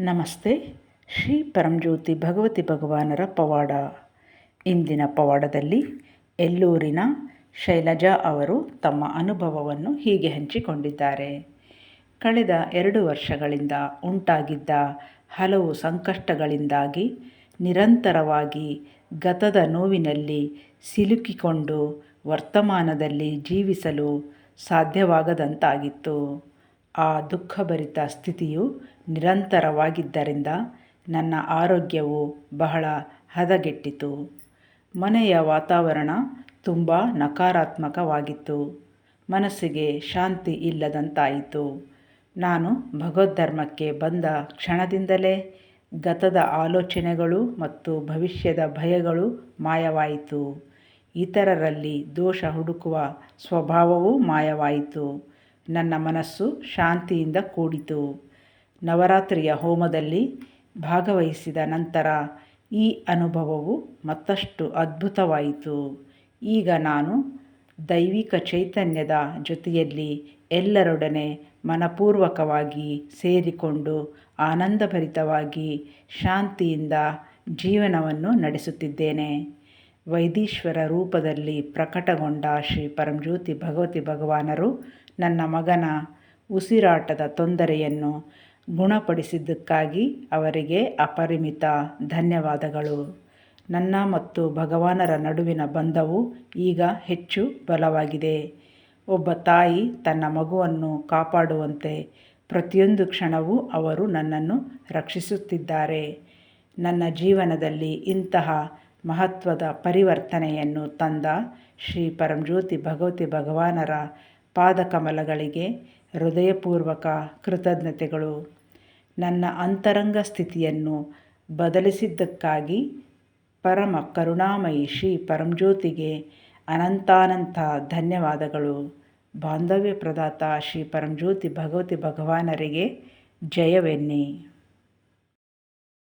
ನಮಸ್ತೆ. ಶ್ರೀ ಪರಂಜ್ಯೋತಿ ಭಗವತಿ ಭಗವಾನರ ಪವಾಡ. ಇಂದಿನ ಪವಾಡದಲ್ಲಿ ಎಲ್ಲೂರಿನ ಶೈಲಜಾ ಅವರು ತಮ್ಮ ಅನುಭವವನ್ನು ಹೀಗೆ ಹಂಚಿಕೊಂಡಿದ್ದಾರೆ. ಕಳೆದ ಎರಡು ವರ್ಷಗಳಿಂದ ಉಂಟಾಗಿದ್ದ ಹಲವು ಸಂಕಷ್ಟಗಳಿಂದಾಗಿ ನಿರಂತರವಾಗಿ ಗತದ ನೋವಿನಲ್ಲಿ ಸಿಲುಕಿಕೊಂಡು ವರ್ತಮಾನದಲ್ಲಿ ಜೀವಿಸಲು ಸಾಧ್ಯವಾಗದಂತಾಗಿತ್ತು. ಆ ದುಃಖಭರಿತ ಸ್ಥಿತಿಯು ನಿರಂತರವಾಗಿದ್ದರಿಂದ ನನ್ನ ಆರೋಗ್ಯವು ಬಹಳ ಹದಗೆಟ್ಟಿತು. ಮನೆಯ ವಾತಾವರಣ ತುಂಬ ನಕಾರಾತ್ಮಕವಾಗಿತ್ತು. ಮನಸ್ಸಿಗೆ ಶಾಂತಿ ಇಲ್ಲದಂತಾಯಿತು. ನಾನು ಭಗವದ್ಧರ್ಮಕ್ಕೆ ಬಂದ ಕ್ಷಣದಿಂದಲೇ ಗತದ ಆಲೋಚನೆಗಳು ಮತ್ತು ಭವಿಷ್ಯದ ಭಯಗಳು ಮಾಯವಾಯಿತು. ಇತರರಲ್ಲಿ ದೋಷ ಹುಡುಕುವ ಸ್ವಭಾವವೂ ಮಾಯವಾಯಿತು. ನನ್ನ ಮನಸ್ಸು ಶಾಂತಿಯಿಂದ ಕೂಡಿತು. ನವರಾತ್ರಿಯ ಹೋಮದಲ್ಲಿ ಭಾಗವಹಿಸಿದ ನಂತರ ಈ ಅನುಭವವು ಮತ್ತಷ್ಟು ಅದ್ಭುತವಾಯಿತು. ಈಗ ನಾನು ದೈವಿಕ ಚೈತನ್ಯದ ಜೊತೆಯಲ್ಲಿ ಎಲ್ಲರೊಡನೆ ಮನಪೂರ್ವಕವಾಗಿ ಸೇರಿಕೊಂಡು ಆನಂದಭರಿತವಾಗಿ ಶಾಂತಿಯಿಂದ ಜೀವನವನ್ನು ನಡೆಸುತ್ತಿದ್ದೇನೆ. ವೈದೀಶ್ವರ ರೂಪದಲ್ಲಿ ಪ್ರಕಟಗೊಂಡ ಶ್ರೀ ಪರಂಜ್ಯೋತಿ ಭಗವತಿ ಭಗವಾನರು ನನ್ನ ಮಗನ ಉಸಿರಾಟದ ತೊಂದರೆಯನ್ನು ಗುಣಪಡಿಸಿದ್ದಕ್ಕಾಗಿ ಅವರಿಗೆ ಅಪರಿಮಿತ ಧನ್ಯವಾದಗಳು. ನನ್ನ ಮತ್ತು ಭಗವಾನರ ನಡುವಿನ ಬಂಧವು ಈಗ ಹೆಚ್ಚು ಬಲವಾಗಿದೆ. ಒಬ್ಬ ತಾಯಿ ತನ್ನ ಮಗುವನ್ನು ಕಾಪಾಡುವಂತೆ ಪ್ರತಿಯೊಂದು ಕ್ಷಣವೂ ಅವರು ನನ್ನನ್ನು ರಕ್ಷಿಸುತ್ತಿದ್ದಾರೆ. ನನ್ನ ಜೀವನದಲ್ಲಿ ಇಂತಹ ಮಹತ್ವದ ಪರಿವರ್ತನೆಯನ್ನು ತಂದ ಶ್ರೀ ಪರಂಜ್ಯೋತಿ ಭಗವತಿ ಭಗವಾನರ ಪಾದಕಮಲಗಳಿಗೆ ಹೃದಯಪೂರ್ವಕ ಕೃತಜ್ಞತೆಗಳು. ನನ್ನ ಅಂತರಂಗ ಸ್ಥಿತಿಯನ್ನು ಬದಲಿಸಿದ್ದಕ್ಕಾಗಿ ಪರಮ ಕರುಣಾಮಯಿ ಶ್ರೀ ಪರಂಜ್ಯೋತಿಗೆ ಅನಂತಾನಂತ ಧನ್ಯವಾದಗಳು. ಬಾಂಧವ್ಯ ಪ್ರದಾತ ಶ್ರೀ ಪರಂಜ್ಯೋತಿ ಭಗವತಿ ಭಗವಾನರಿಗೆ ಜಯವೆನ್ನಿ.